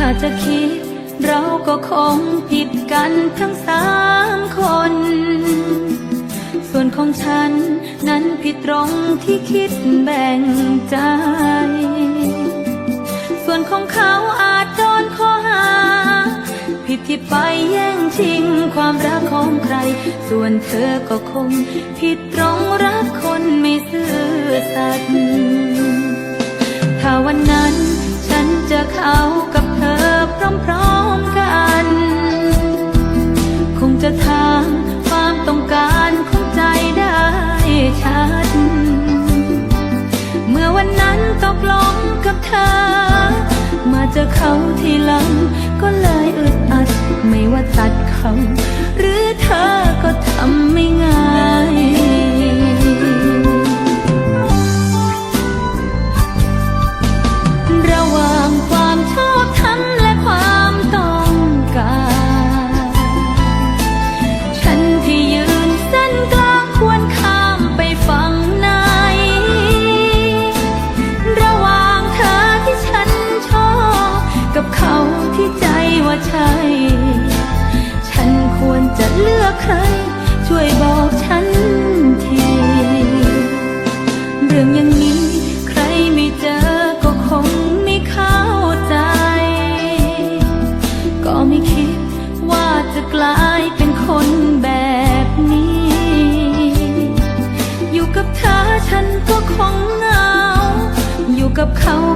้าจะคิด เราก็คงผิดกันทั้งสามคน ส่วนของฉันนั้นผิดตรงที่คิดแบ่งใจ ส่วนของเขาอาจโดนข้อหา ผิดที่ไปแย่งชิงความรักของใคร ส่วนเธอก็คง ผิดตรงรักคนไม่ซื่อสัตย์ถ้าวันนั้น เจะเขากับเธอพร้อมๆกัน คงจะทางความต้องการของใจได้ชัด เมื่อวันนั้นตกลงกับเธอ มาเจอเขาทีหลังก็เลยอึดอัด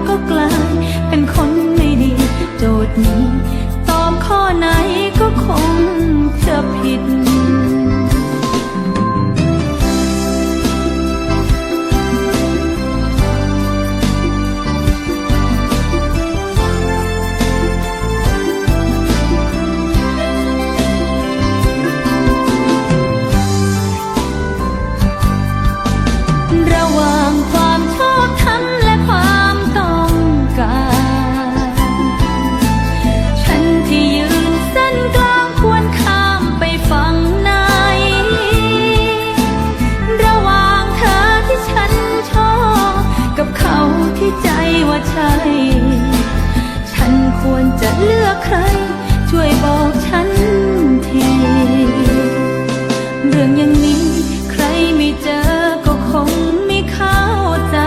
กั รื่องอย่างนี้ ใครไม่เจอก็คงไม่เข้าใจ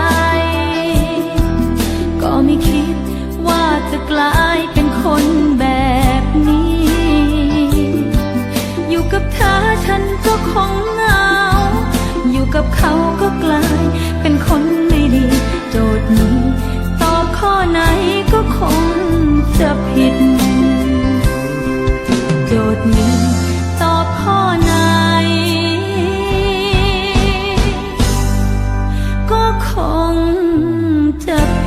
ก็ไม่คิดว่าจะกลายเป็นคนแบบนี้ อยู่กับเธอฉันก็คงเหงา อยู่กับเขาก็กลายเป็นคน คองจะ